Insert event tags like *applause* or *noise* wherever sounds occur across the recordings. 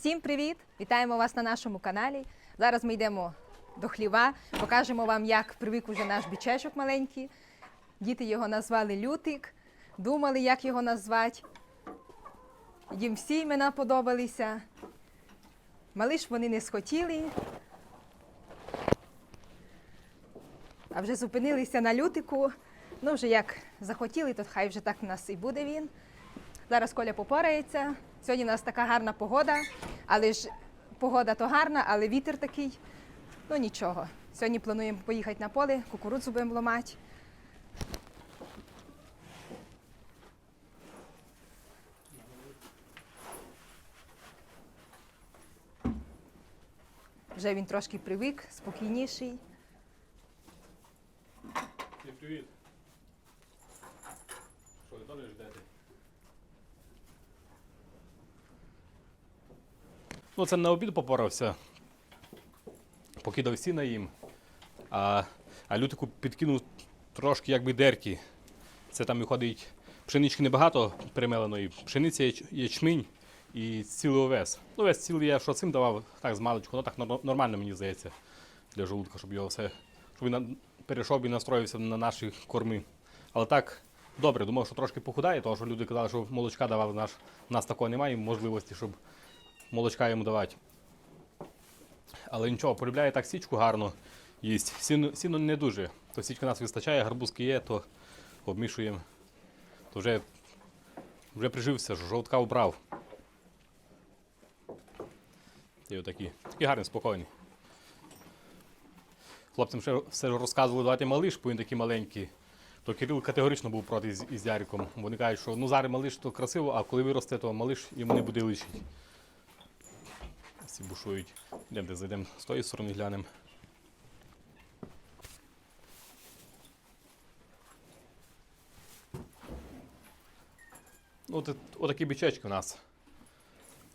Всім привіт! Вітаємо вас на нашому каналі. Зараз ми йдемо до хліва, покажемо вам, як привик уже наш бічечок маленький. Діти його назвали Лютик, думали, як його назвати. Їм всі імена подобалися. Малиш вони не схотіли. А вже зупинилися на лютику. Ну, вже як захотіли, то хай вже так у нас і буде він. Зараз Коля попорається. Сьогодні у нас така гарна погода, але ж погода то гарна, але вітер такий. Ну нічого. Сьогодні плануємо поїхати на поле, кукурудзу будемо ламати. Вже він трошки привик, спокійніший. Привіт. Що ви теж ждете? Ну, це на обід попорався. Покидав сіна їм. А, а лютику підкинув трошки якби дерті. Це там виходить пшенички небагато перемеленої. Пшениця, яч- ячмінь і цілий овес. Ну, овес цілий я що цим давав, так з маличку, ну так нормально мені здається для желудка, щоб його все, щоб він перейшов і настроївся на наші корми. Але так, добре, думав, що трошки похудає, тому що люди казали, що молочка давали наш, у нас такого немає можливості, щоб молочка йому давати. Але нічого, полюбляє так січку гарно їсть. Сіно, сіно не дуже. То січка нас вистачає, гарбузки є, то обмішуємо. То вже, вже прижився, жовтка обрав. І отакі. Такі гарні, спокійні. Хлопцям ще все розказували, давайте малиш, бо він такий маленький. То Кирил категорично був проти з, із Яриком. Вони кажуть, що ну зараз малиш то красиво, а коли виросте, то малиш йому не буде лишить. Всі бушують. Йдемо, де зайдемо з тої сторони глянемо. Ну, от, отакі бічечки у нас.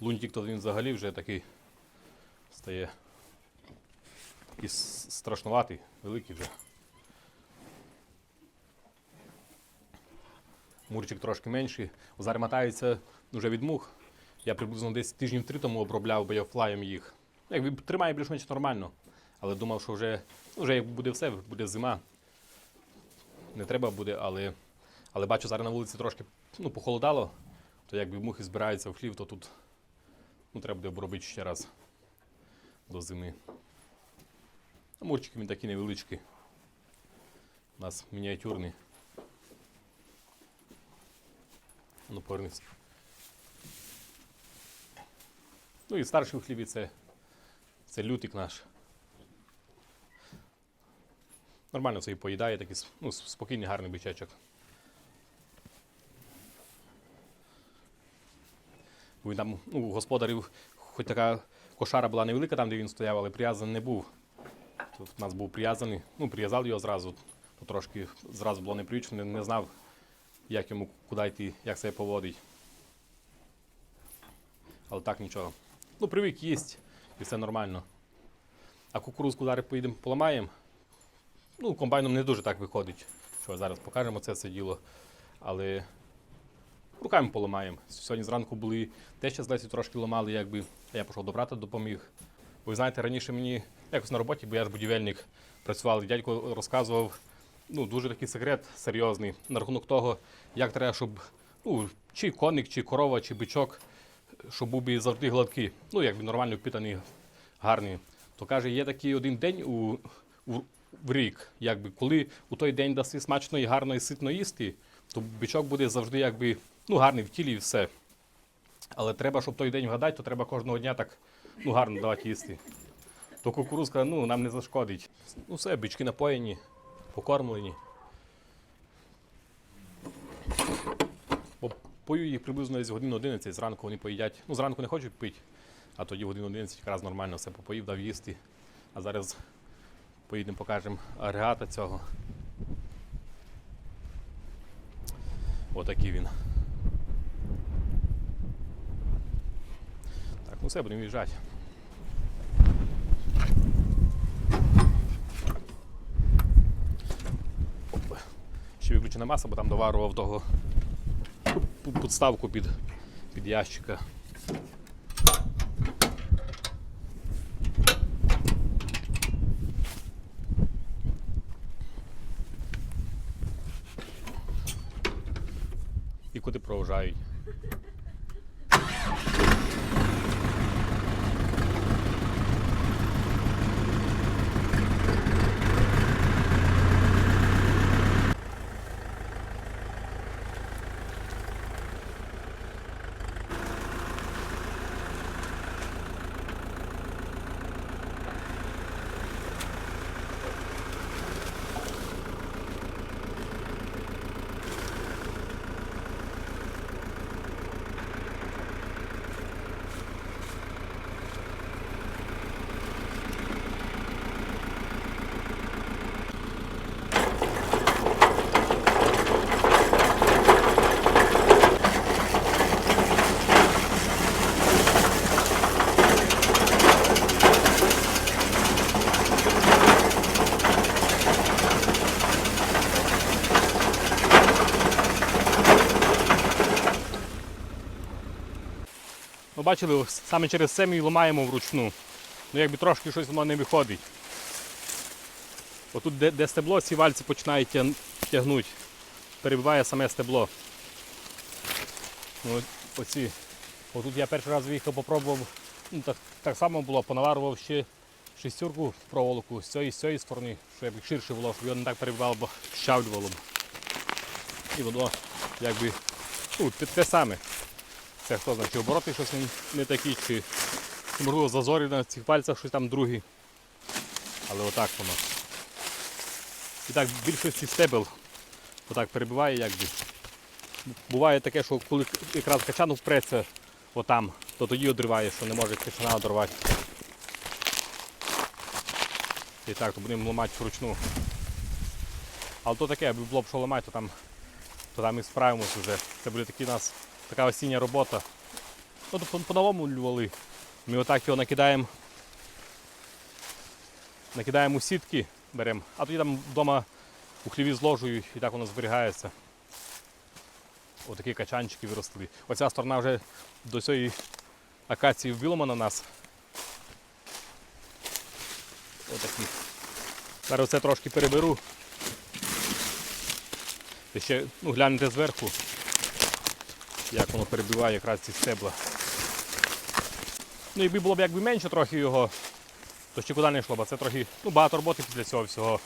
Лунтик то він взагалі вже такий стає. Такий страшнуватий, великий вже. Мурчик трошки менший. Зараз мотається вже від мух. Я приблизно десь тижнів три тому обробляв біофлаєм їх. Якби тримає більш-менш нормально. Але думав, що вже, ну, вже як буде все, буде зима. Не треба буде, але, але бачу, зараз на вулиці трошки ну, похолодало, то якби мухи збираються в хлів, то тут ну, треба буде обробити ще раз до зими. Мурчики він такі невеличкі. У нас мініатюрні. Ну, повернись. Ну і старший у хлібі це, це лютик наш. Нормально це і поїдає, такий ну, спокійний, гарний бичачок. Він там, ну, у господарів, хоч така кошара була невелика там, де він стояв, але прив'язаний не був. Тут у нас був прив'язаний, ну, прив'язали його зразу, трошки зразу було непривично, не, не знав, як йому куди йти, як себе поводить. Але так нічого. Ну, привик їсть і все нормально. А кукурузку зараз поїдемо поламаємо. Ну, комбайном не дуже так виходить. Що зараз покажемо це все діло. Але руками поламаємо. Сьогодні зранку були те, що з Лесі трошки ламали, якби я пішов до брата, допоміг. Ви знаєте, раніше мені якось на роботі, бо я ж будівельник працював, дядько розказував ну, дуже такий секрет серйозний на рахунок того, як треба, щоб ну, чи коник, чи корова, чи бичок, щоб був би завжди гладкий. Ну, якби нормально впитаний, гарний. То каже, є такий один день у, у, в рік, якби, коли у той день даси смачно і гарно і ситно їсти, то бичок буде завжди якби, ну, гарний в тілі і все. Але треба, щоб той день вгадати, то треба кожного дня так ну, гарно давати їсти. То кукурузка ну, нам не зашкодить. Ну все, бички напоєні, покормлені. Бо пою їх приблизно десь годин 11, зранку вони поїдять. Ну, зранку не хочуть пити, а тоді годин 11 якраз нормально все попоїв, дав їсти. А зараз поїдемо, покажемо агрегата цього. Отакий він. Так, ну все, будемо в'їжджати. Ще виключена маса, бо там доварував того підставку під, під ящика. І куди проважають. Ну, бачили, саме через це ми ламаємо вручну. Ну якби трошки щось воно не виходить. Отут, де, де стебло, ці вальці починають тягнути. Перебиває саме стебло. Ну, оці. Отут я перший раз виїхав, попробував. Ну, так, так само було, понаварував ще шестерку в проволоку з цієї, з цієї сторони, щоб ширше було, щоб його не так перебивало, бо щавлювало б. І воно якби ну, те саме. Це хто знає, чи обороти щось не, такі, чи можливо зазорі на цих пальцях щось там другі. Але отак воно. І так більшості стебел отак перебиває якби. Буває таке, що коли якраз качан впреться отам, то тоді одриває, що не може качана одорвати. І так, то будемо ламати вручну. Але то таке, аби було б що ламати, то там, то там і справимось вже. Це буде такий у нас така осіння робота. Ну, по- по-новому лювали. Ми отак його накидаємо. Накидаємо у сітки, беремо, а тоді там вдома у хліві зложую і так воно зберігається. Отакі качанчики виросли. Оця сторона вже до цієї акації вбілома на нас. Отакі. Зараз це трошки переберу. Ще ну, глянете зверху, як воно перебиває якраз ці стебла. Ну, якби було б якби менше трохи його, то ще куди не йшло, бо це трохи ну, багато роботи після цього всього,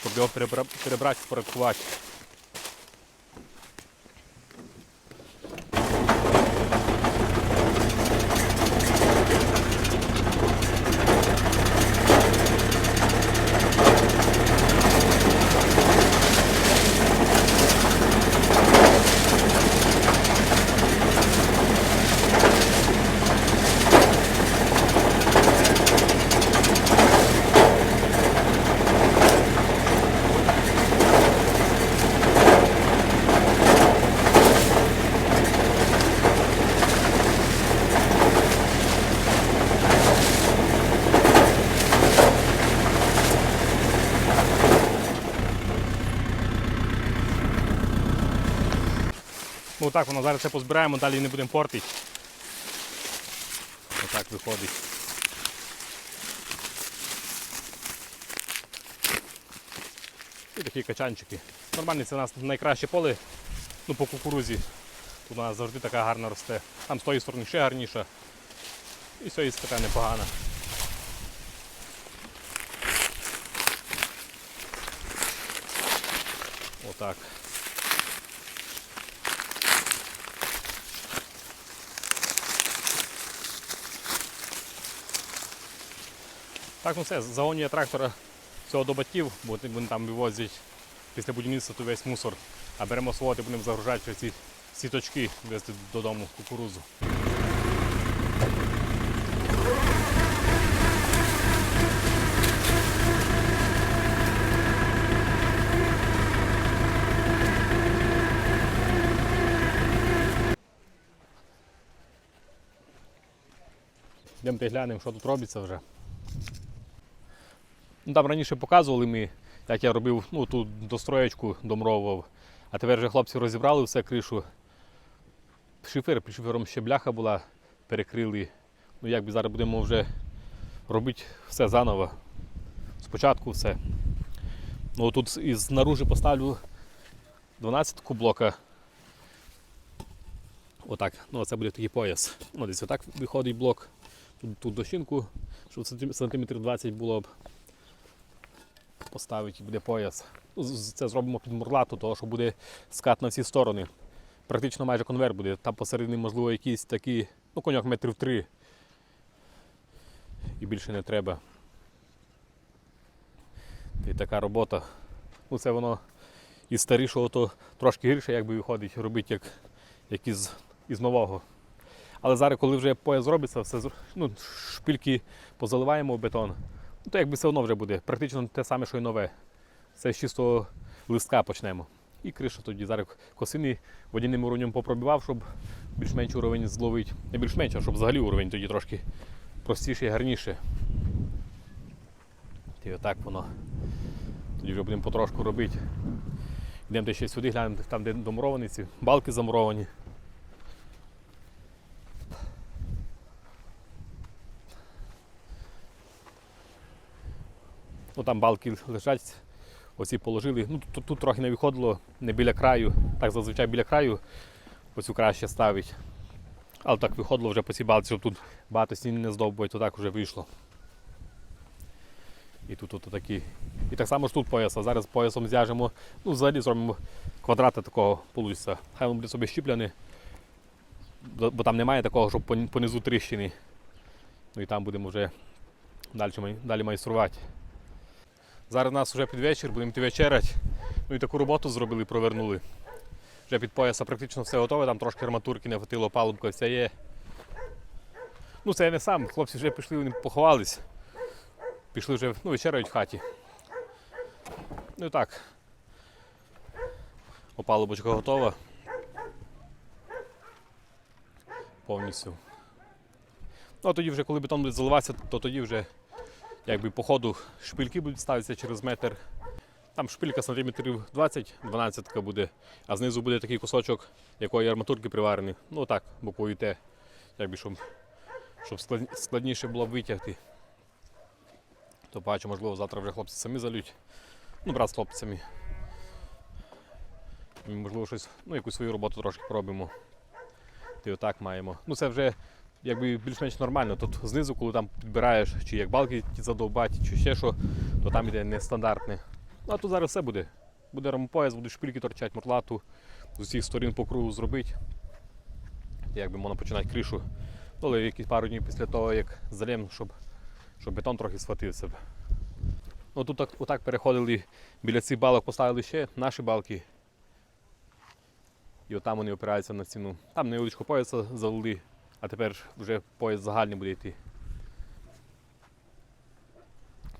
щоб його перебрати, перебрати, впорядкувати. Ну так воно зараз це позбираємо, далі не будемо портити. Отак виходить. І такі качанчики. Нормальний це у нас найкраще поле ну, по кукурузі. Тут у нас завжди така гарна росте. Там з тої сторони ще гарніша. І з цієї така непогана. Отак. Так, ну все, загонює трактора цього до батьків, бо вони там вивозять після будівництва то весь мусор. А беремо свого і будемо загружати ці сіточки, везти додому кукурузу. Йдемо глянемо, що тут робиться вже. Ну, там раніше показували ми, як я робив ну, ту достроєчку домровував. А тепер вже хлопці розібрали все кришу. Шифер, під шифером ще бляха була, перекрили. Ну як би зараз будемо вже робити все заново. Спочатку все. Ну тут із наружі поставлю 12 блока. Отак. Ну, це буде такий пояс. Ну, десь отак виходить блок. Тут, тут дощинку, щоб сантим- сантиметрів 20 було б. Поставити буде пояс. Це зробимо під мурлату, того що буде скат на всі сторони. Практично майже конвейер буде. Там посередині, можливо, якісь такі, ну, коньок метрів три. І більше не треба. І така робота. Ну, це воно із старішого то трошки гірше, якби виходить, робити як, як із, із нового. Але зараз, коли вже пояс зробиться, все ну, шпильки позаливаємо в бетон, то якби все одно вже буде. Практично те саме, що й нове. Це з чистого листка почнемо. І криша тоді зараз косини водяним уровнем попробивав, щоб більш-менш уровень зловити. Не більш-менш, а щоб взагалі уровень тоді трошки простіше і гарніше. І отак воно. Тоді вже будемо потрошку робити. Йдемо ще сюди, глянемо, там, де домуровані ці балки замуровані. Ну там балки лежать, оці положили. Ну, тут, тут трохи не виходило, не біля краю. Так зазвичай біля краю оцю краще ставить. Але так виходило вже по цій балці, щоб тут багато стін не здовбують, то так вже вийшло. І тут, тут такі. І так само ж тут пояс. А зараз поясом зв'яжемо, ну взагалі зробимо квадрата такого получиться. Хай він буде собі щіпляний, бо там немає такого, щоб понизу тріщини. Ну і там будемо вже далі, далі майструвати. Зараз у нас вже під вечір, будемо йти вечеряти. Ну і таку роботу зробили, провернули. Вже під пояса практично все готове, там трошки арматурки не хватило, палубка вся є. Ну це я не сам, хлопці вже пішли, вони поховались. Пішли вже ну, вечеряють в хаті. Ну і так. Опалубочка готова. Повністю. Ну а тоді вже, коли бетон буде заливатися, то тоді вже якби по ходу шпильки будуть ставитися через метр. Там шпилька сантиметрів 20-12 буде, а знизу буде такий кусочок якої арматурки приварений. Ну так, бокові те, якби щоб, щоб складніше було б витягти. То бачу, можливо, завтра вже хлопці самі залють. Ну, брат з хлопцями. Можливо, щось, ну, якусь свою роботу трошки пробимо. Ти отак маємо. Ну це вже якби більш-менш нормально. Тут знизу, коли там підбираєш, чи як балки ті задовбати, чи ще що, то там іде нестандартне. Ну а тут зараз все буде. Буде рамопояс, будуть шпильки торчать, мотлату, з усіх сторін по кругу зробити. Якби можна починати кришу. Але якісь пару днів після того, як залємо, щоб, щоб бетон трохи схватив себе. Ну, тут так, отак переходили біля цих балок, поставили ще наші балки. І отам вони опираються на ціну. Там невеличко пояса залили, а тепер вже пояс загальний буде йти.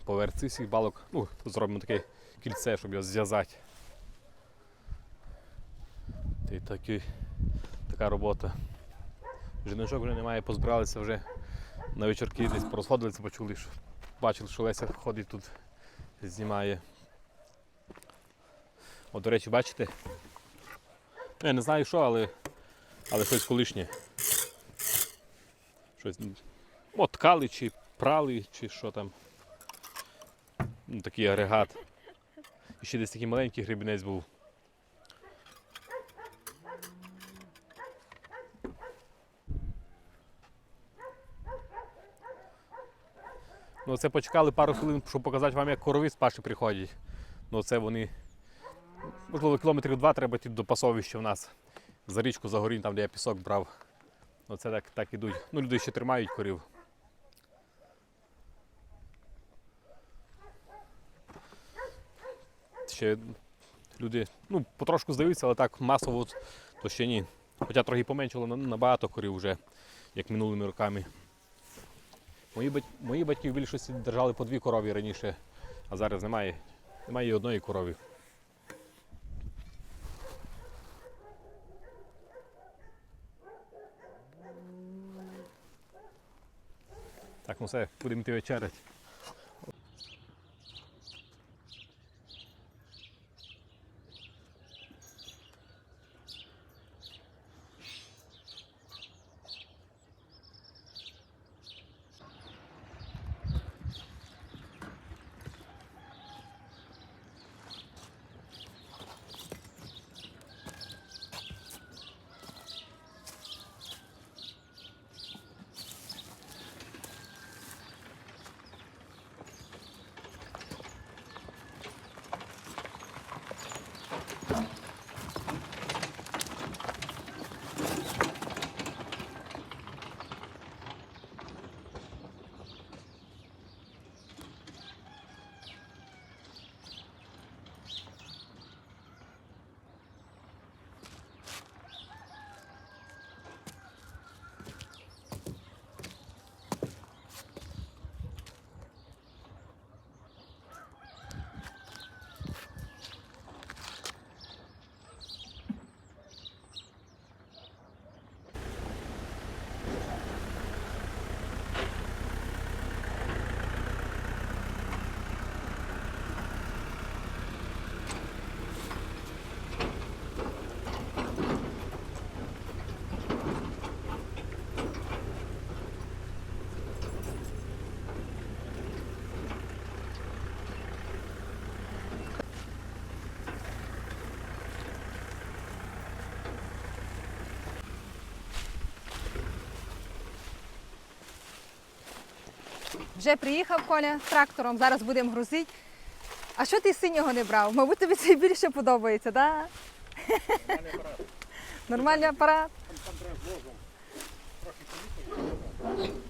Поверх цих всіх балок, ну, зробимо таке кільце, щоб його зв'язати. Та й таки, така робота. Жіночок вже немає, позбиралися вже на вечірки, десь порозходилися, почули, що бачили, що Леся ходить тут, знімає. От, до речі, бачите? Я не знаю що, але, але щось колишнє. Щось м, ткали чи прали, чи що там. Ну, такий агрегат. І ще десь такий маленький гребінець був. Ну, це почекали пару хвилин, щоб показати вам, як корові з паші приходять. Ну, це вони, можливо, кілометрів два треба йти до пасовища в нас. За річку, за горінь, там, де я пісок брав. Ну, це так, так ідуть. Ну, люди ще тримають корів. Ще люди ну, потрошку здаються, але так масово то ще ні. Хоча трохи поменшало на- набагато корів вже, як минулими роками. Мої. Мої батьки в більшості держали по дві корові раніше, а зараз немає. Немає і одної корови. Так, ну все, будемо йти вечеряти. Вже приїхав Коля трактором, зараз будемо грузити. А що ти синього не брав? Мабуть, тобі це більше подобається, так? Да? Нормальний апарат.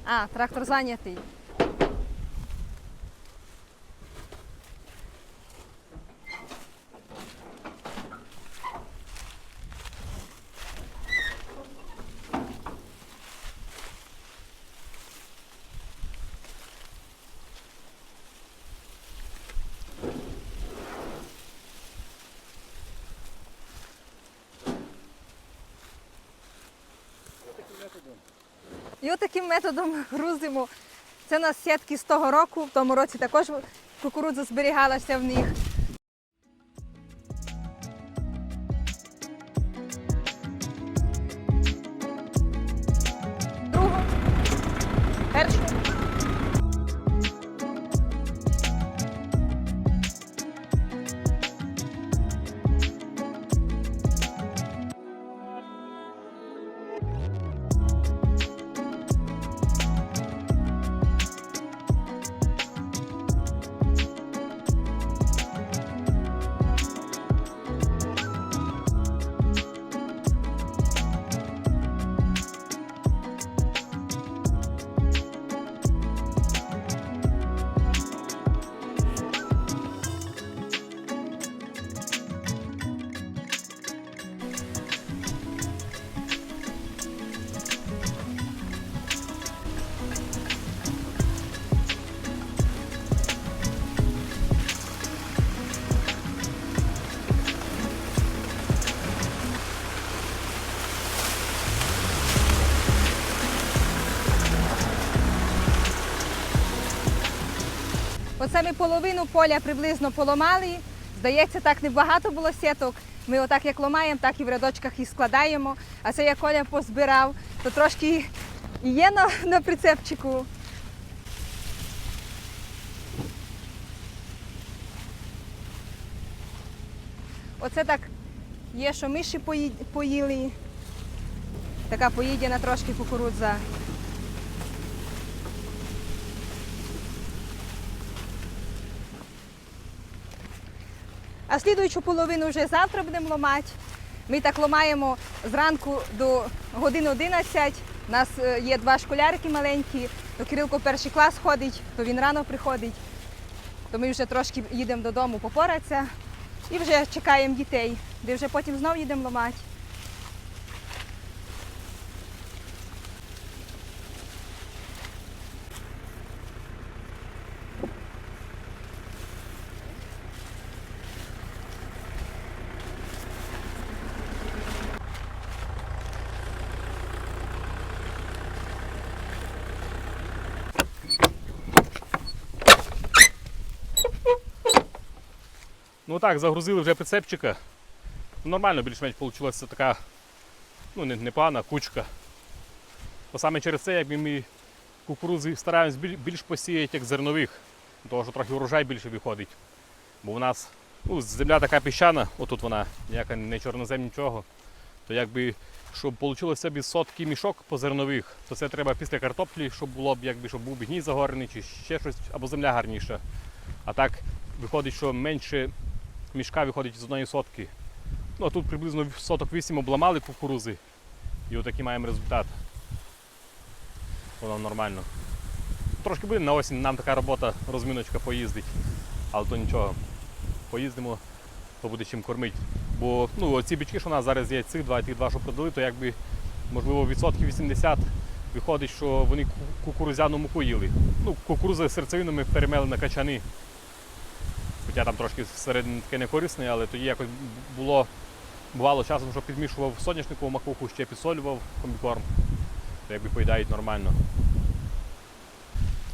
А, трактор зайнятий. І отаким методом грузимо. Це у нас сітки з того року, в тому році також кукурудза зберігалася в них. Ми половину поля приблизно поломали. Здається, так небагато було сіток. Ми отак як ломаємо, так і в рядочках і складаємо. А це як Коля позбирав, то трошки і є на, на прицепчику. Оце так є, що миші поїли. Така поїдена трошки кукурудза. А слідуючу половину вже завтра будемо ломати. Ми так ломаємо зранку до години 11. У нас е, є два школярики маленькі, то Кирилко перший клас ходить, то він рано приходить. То ми вже трошки їдемо додому попоратися і вже чекаємо дітей, де вже потім знову їдемо ломати. Ну так, загрузили вже прицепчика. Ну, Нормально більш-менш вийшла така ну, не- непогана кучка. Бо саме через це, якби ми кукурудзи стараємось більш посіяти, як зернових, тому що трохи урожай більше виходить. Бо у нас ну, земля така піщана, отут вона, ніяка не чорнозем, нічого. То якби, щоб вийшло без сотки мішок по зернових, то це треба після картоплі, щоб було б, якби, щоб був гній загорений чи ще щось, або земля гарніша. А так виходить, що менше мішка виходить з одної сотки. Ну, а тут приблизно соток 8 обламали кукурузи. І отакий маємо результат. Воно нормально. Трошки буде на осінь нам така робота, розміночка поїздить. Але то нічого. Поїздимо, то буде чим кормити. Бо ну, оці бички, що у нас зараз є, цих два, ті два, що продали, то якби можливо відсотків 80 виходить, що вони ку- кукурузяну муку їли. Ну, кукурузи серцевину ми перемели на качани. Хоча там трошки всередині таке не корисне, але тоді якось було, бувало часом, що підмішував соняшникову макуху, ще підсолював комбікорм, то якби поїдають нормально.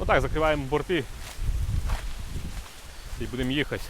Ну так, закриваємо борти і будемо їхати.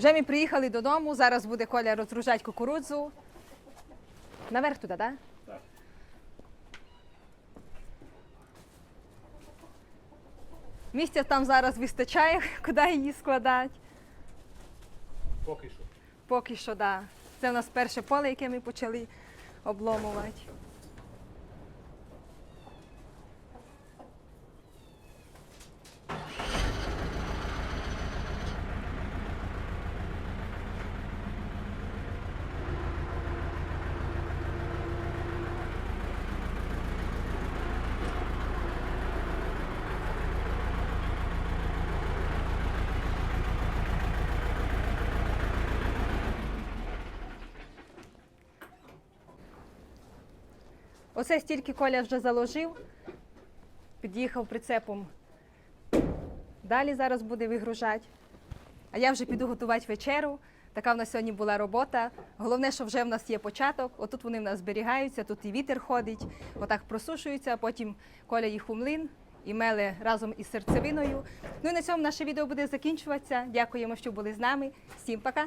Вже ми приїхали додому, зараз буде Коля розгружати кукурудзу. Наверх туди, так? Так. Місця там зараз вистачає, *laughs* куди її складати. Поки що. Поки що, так. Да. Це в нас перше поле, яке ми почали обломувати. Оце стільки Коля вже заложив, під'їхав прицепом. Далі зараз буде вигружати. А я вже піду готувати вечеру. Така в нас сьогодні була робота. Головне, що вже в нас є початок. Отут вони в нас зберігаються, тут і вітер ходить, отак просушуються, а потім Коля їх у млин і меле разом із серцевиною. Ну і на цьому наше відео буде закінчуватися. Дякуємо, що були з нами. Всім пока!